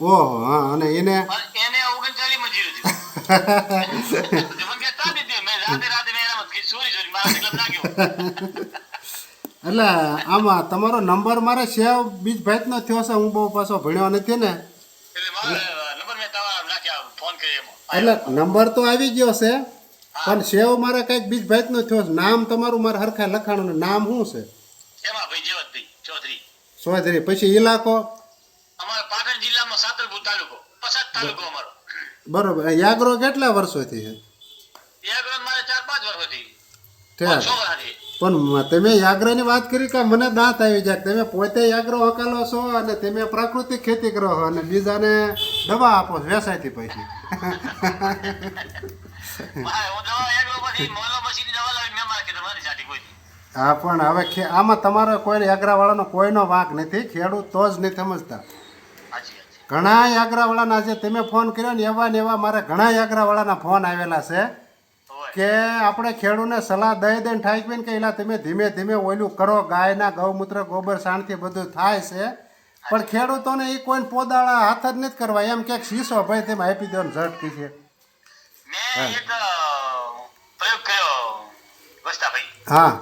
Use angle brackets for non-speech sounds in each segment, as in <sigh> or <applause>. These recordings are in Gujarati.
ઓહો હા અને એને એને ઓગણચાલીસમાં જીરો થયું ના એટલે આમાં તમારો નંબર મારે સેવ બીજ ભાઈનો થયો છે હું બહુ પાછો ભણ્યો નથી ને. એટલે નંબર તો આવી ગયો છે પણ સેવ મારે કંઈક બીજ ભાઈનો થયો છે. નામ તમારું મારે હરખા લખાણું નામ શું છે? ચૌધરી. પછી ઇલાકો અમારા પાટણ પસાદ તાલુકો અમારો. બરોબર. યાગરો કેટલા વર્ષોથી છે? એ મારે ચાર પાંચ વર્ષથી. પણ તમે યાગ્રાની વાત કરી કે મને દાંત આવી જાય. તમે પોતે યાગ્રો હકાલો છો અને તમે પ્રાકૃતિક ખેતી કરો છો અને બીજાને દવા આપો છો વ્યવસાયથી પછી મારે હું પણ હવે આમાં તમારો કોઈ યાગ્રાવાળાનો કોઈનો વાંક નથી. ખેડૂત તો જ નહીં સમજતા. ઘણા યાગ્રાવાળાના જે તમે ફોન કર્યો ને એવા ને એવા મારે ઘણા યાગરાવાળાના ફોન આવેલા છે કે આપણે ખેડૂતને સલાહ દઈ દઈને ઠાકવીને કે એલા તમે ધીમે ધીમે ઓયલું કરો ગાયના ગૌમૂત્ર ગોબર સાણથી બધું થાય છે. પણ ખેડૂતોને એ કોઈ પોદાળા હાથ જ નથી કરવા. એમ ક્યાંક શીશો ભાઈ તેમ આપી દો ને છે. પ્રયોગ કર્યો વસ્તાભાઈ. હા.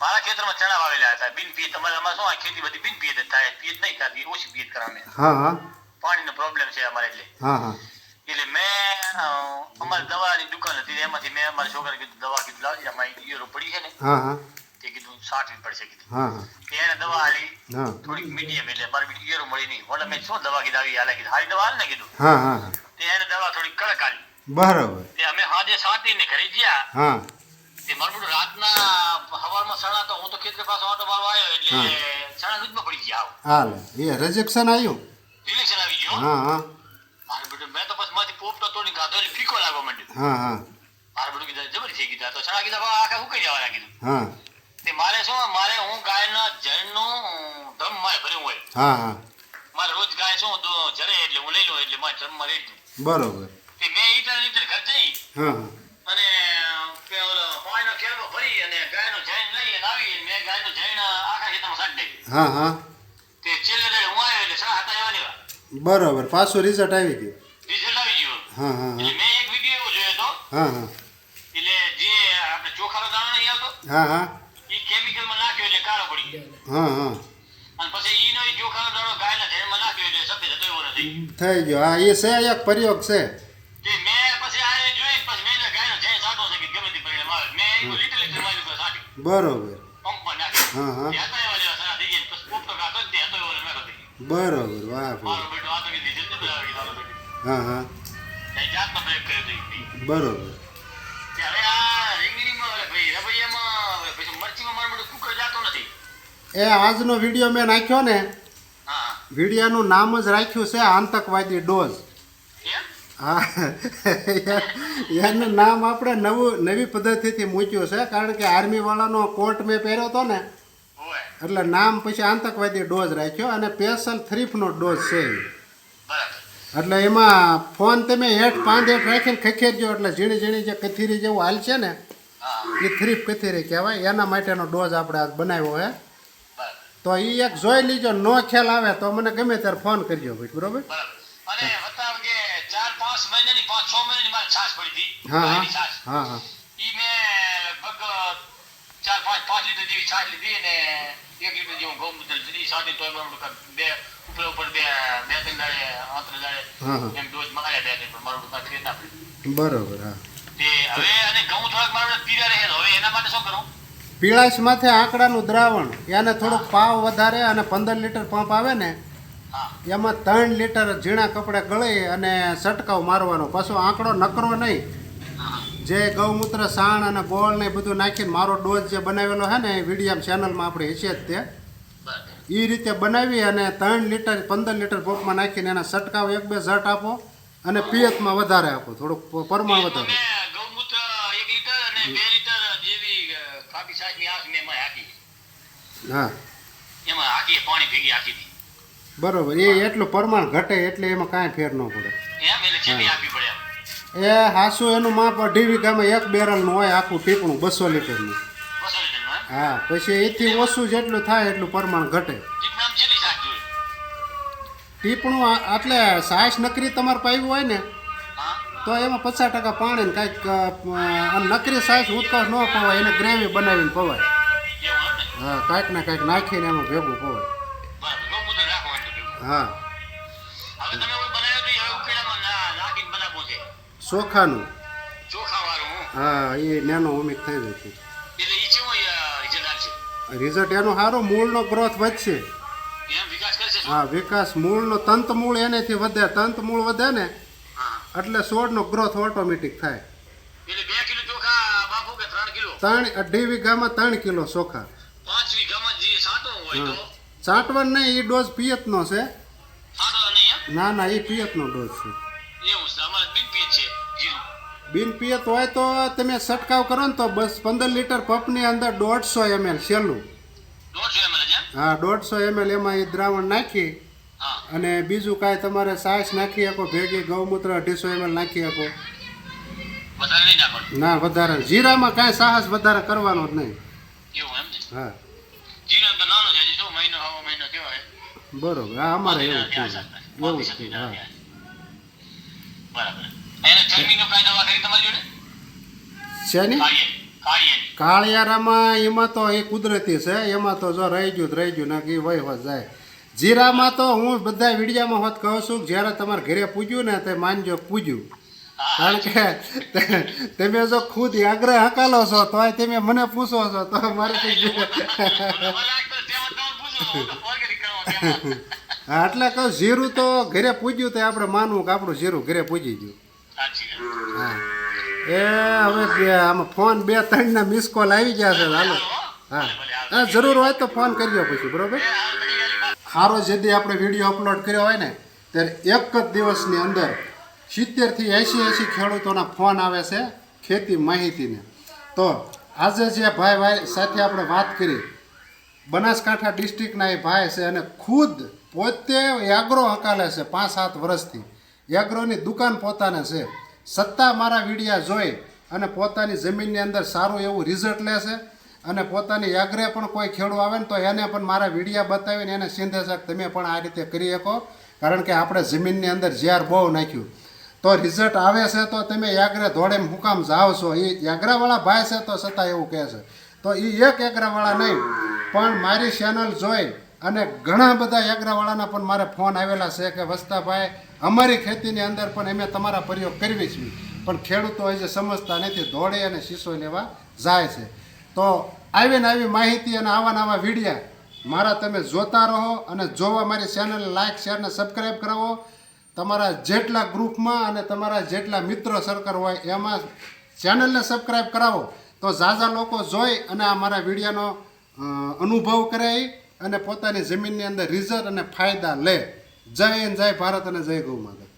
મારા ખેતરમાં ચણા વાવેલા હતા. બિન પિયત. અમારે શું આ ખેતી બધી બિન પિયત થાય. પિયત નહીં થતી ઓછી પિયત કરાવે. હા હા. પાણીનો પ્રોબ્લેમ છે અમારે એટલે. હા હા. એટલે મેં અમારી દવાની દુકાન હતી એમાંથી મેં અમારા છોકરા કીધું દવા કીધું લાવજે અમારી ઈયરો પડી છે ને. હા હા. તે કીધું સાઠવી પડશે કીધું. હા હા. એને દવા આલી. થોડીક મીડિયમ એટલે મારે ઈયરો મળી નહીં. એટલે મેં શું દવા કીધા આવી હાલે કીધું. હારી દવા હાલ ને કીધું. હા હા તે એને દવા થોડીક કડક આલી. બરાબર. તે અમે સાંજે સાંતીને ઘરે ગયા. હા. તે મારું રાતના હવારમાં સણા તો હું તો ખેતરે પાછો ઓટો મારવા આવ્યો એટલે સણા દૂધમાં પડી ગયા હાલ. એ રિજેક્શન આવ્યું? રિલેક્શન આવી ગયો? હા હા. મારે બધું મેં તો પછી માંથી પોપટો તોડી ખાધો એટલે ફીકો લાગવા માંડ્યો. હા હા. મારે બધું કીધું જબરી થઈ કીધા તો સણા કીધા આખા ઉકાઈ જવાના કીધું. હા. તે મારે શું મારે હું ગાયના જળનું ધમ મારે ભર્યું હોય. હા હા. મારે રોજ ગાય શું જરે એટલે હું લઈ લઉં એટલે મારે ધમમાં રહી બરોબર. તે મેં ઈટર ઈટર ઘર જઈ હા અને પાણીનો કેરબો ભરી અને ગાયનું જૈન લઈ અને આવી મેં મેં ગાયનું જૈન આખા ખેતરમાં દઈ હા હા તે છેલ્લે દાડે હું આવ્યો એટલે સણા હતા એવા ને એવા બરોબર. પાછું રિઝલ્ટ આવી ગયું. રિઝલ્ટ આવી ગયું? હા હા હા. એટલે મેં એક વીડિયો એવો જોયો હતો. હા હા. એટલે જે આપણે ચોખાનો દાણો નહીં આવતો હા હા. એ કેમિકલમાં નાખ્યો એટલે કાળો પડી ગયો. હા હા. અને પછી ઈનો ઈ ચોખાનો દાણો ગાયના જૈનમાં નાખ્યો એટલે સફેદ હતો એવો નથી. થઈ ગયો. હા એ છે એક પ્રયોગ છે. તે મેં પછી આ જોઈને પછી મેં એટલે ગાયનો જૈન સાટો છે કે ગમે તે પરિણામ આવે મેં એવું લીટર લીટર મારી ઉપર સાટ્યું બરોબર. પંપમાં નાખ્યું. હા હા. તે હતા એવા જેવા સણા થઈ ગયા પછી પોપટો ખાતો ને તે હતો એવો ને મેં ખાતો બરોબર વાહ હા હા. બરોબર એ આજનો વીડિયો મેં નાખ્યો ને વિડીયાનું નામ જ રાખ્યું છે આતંકવાદી ડોઝ હા એનું નામ આપણે નવું નવી પદ્ધતિથી મૂક્યું છે કારણ કે આર્મીવાળાનો કોટ મેં પહેર્યો હતો ને એટલે નામ પછી આતંકવાદી ડોઝ રાખ્યો અને સ્પેશિયલ થ્રીફનો ડોઝ છે એ. એટલે એમાં ફોન તમે હેઠ પાંચ હેઠ રાખીને ખખેરજો એટલે ઝીણી ઝીણી જે કથીરી જેવું હાલ છે ને એ થ્રીફ કથીરી કહેવાય. એના માટેનો ડોઝ આપણે આજ બનાવ્યો હે. તો એ એક જોઈ લીજો નો ખ્યાલ આવે તો મને ગમે ત્યારે ફોન કરજો ભાઈ બરોબર? હા હા. હા કે જેવી છાશ લીધી અને એક લીટર જેવું ઘઉં લીધી સાથે તોય તો બધું બે ઉપર ઉપર બે બે ત્રણ દાડે આંતરે દાડે એમ ડોઝ મંગાવ્યા બે ત્રણ પણ મારું દુકાન કાંઈ ફેર ના પડ્યું બરોબર હા. તે હવે અને ઘઉં થોડાક મારું પીરા રહે હવે એના માટે શું કરું? પીળાશ માથે આંકડાનું દ્રાવણ. એને થોડોક પાવ વધારે અને પંદર લીટર પંપ આવે ને હા. એમાં ત્રણ લીટર ઝીણા કપડે ગળી અને છંટકાવ મારવાનો. પાછો આંકડો નકરો નહીં. જે ગૌમૂત્ર સાણ અને ગોળ ને બધું નાખીને મારો ડોઝ જે બનાવેલો છે ને એ વિડીયમ ચેનલમાં આપણે હશે જ તે. એ રીતે બનાવી અને ત્રણ લીટર પંદર લીટર પોપમાં નાખીને એના સટકાવ એક બે ઝટ આપો અને પિયતમાં વધારે આપો થોડુંક પરમાણ વધારો. હા. બરોબર. એ એટલું પરમાણ ઘટે એટલે એમાં કાંઈ ફેર ન પડે. એમ એટલે આપવી પડે. એ હાસુ એનું માપ અઢી વીઘામાં એક બેરલનું હોય આખું ટીપણું બસો લીટરનું. હા પછી એથી ઓછું જેટલું થાય એટલું પ્રમાણ ઘટે. ટીપણું એટલે સાસ નકરી તમારે પાવી હોય ને તો એમાં પચાસ ટકા પાણી ને કાંઈક નકરી સાસ ઉત્કર્ષ ન પવાય એને ગ્રેવી બનાવીને પવાય. હા કાંઈક ને કાંઈક નાખીને એમાં ભેગું પવાય. હા. ચોખાનું. હા. એ નેનો ઓમિક થઈ ગઈ હતી એટલે ઈ કેવું રિઝલ્ટ એનો સારો મૂળનો ગ્રોથ વધશે? હા વિકાસ મૂળનો તંત મૂળ એનેથી વધે. તંત મૂળ વધે ને એટલે છોડનો ગ્રોથ ઓટોમેટિક થાય. ત્રણ અઢી વીઘામાં ત્રણ કિલો ચોખા. ચાટવણ નહીં એ ડોઝ પિયતનો છે. ના ના એ પિયતનો ડોઝ છે. બિન પિયત હોય તો તમે છંટકાવ કરો ને તો બસ પંદર લીટર પંપની અંદર દોઢસો એમએલ છેલ્લું. હા દોઢસો એમએલ એમાં એ દ્રાવણ નાખી અને બીજું કાંઈ તમારે સાસ નાખી શકો ભેગી ગૌમૂત્ર અઢીસો એમએલ નાખી શકો. નાખવાનું? ના વધારે જીરામાં કાંઈ સાહસ વધારે કરવાનો જ નહીં. હા. બરોબર હા અમારે એવું એવું હા. બરાબર. તમારી જોડે? કાળિયાની કાળિયાની કાળિયારામાં એમાં તો એ કુદરતી છે એમાં તો જો રહી ગયું તો રહી ગયું ના કે વય હોત જાય. જીરામાં તો હું બધા વિડીયામાં હોત કહું છું જ્યારે તમારે ઘરે પૂજ્યું ને તે માનજો પૂજ્યું. કારણ કે તમે જો ખુદ આગ્રહ હકાલો છો તોય તમે મને પૂછો છો તો મારે હું તો <laughs> એટલે કહું જીરું તો ઘરે પૂજ્યું તો આપણે માનવું કે આપણું જીરું ઘરે પૂજી ગયું. એ, હવે આમાં ફોન બે, ત્રણના મિસ કોલ આવી ગયા છે, હાલો. હા. હા, જરૂર હોય તો ફોન કરજો પછી, બરોબર? સારો જેથી આપણે વીડિયો અપલોડ કર્યો હોય ને, ત્યારે એક જ દિવસની અંદર સિત્તેરથી એંશી એંશી ખેડૂતોના ફોન આવે છે ખેતી માહિતીને. તો આજે જે ભાઈ ભાઈ સાથે આપણે વાત કરી, બનાસકાંઠા ડિસ્ટ્રિક્ટના એ ભાઈ છે અને ખુદ પોતે એગ્રો હકાલે છે પાંચ સાત વર્ષથી. એગ્રોની દુકાન પોતાને છે. સત્તા મારા વિડીયા જોઈ અને પોતાની જમીનની અંદર સારું એવું રિઝલ્ટ લેશે અને પોતાની એગ્રે પણ કોઈ ખેડૂત આવે ને તો એને પણ મારા વિડીયા બતાવીને એને સિંધે છે તમે પણ આ રીતે કરી શકો. કારણ કે આપણે જમીનની અંદર ઝેર બહુ નાખ્યું. તો રિઝલ્ટ આવે છે તો તમે યાગ્રે ધોળે મુકામ કામ જાઓ છો. એ યાગ્રાવાળા ભાઈ છે તો છતાં એવું કહે છે. તો એ એક યાગ્રાવાળા નહીં, પણ મારી ચેનલ જોઈ અને ઘણા બધા યાગરાવાળાના પણ મારે ફોન આવેલા છે કે, વસ્તાભાઈ, અમારી ખેતીની અંદર પણ અમે તમારા પ્રયોગ કરવી છીએ, પણ ખેડૂતો હજી સમજતા નથી દોડે અને શીશો લેવા જાય છે. તો આવીને આવી માહિતી અને આવા નવા વિડીયા મારા તમે જોતા રહો અને જોવા મારી ચેનલ લાઇક શેર અને સબસ્ક્રાઈબ કરાવો. તમારા જેટલા ગ્રુપમાં અને તમારા જેટલા મિત્રો સર્કલ હોય એમાં ચેનલને સબસ્ક્રાઈબ કરાવો. તો ઝાઝા લોકો જોઈ અને આ મારા વિડીયોનો અનુભવ કરે અને પોતાની જમીનની અંદર રિઝર્વ અને ફાયદા લે. જય હિન્દ, જય ભારત અને જય ગૌ માતા.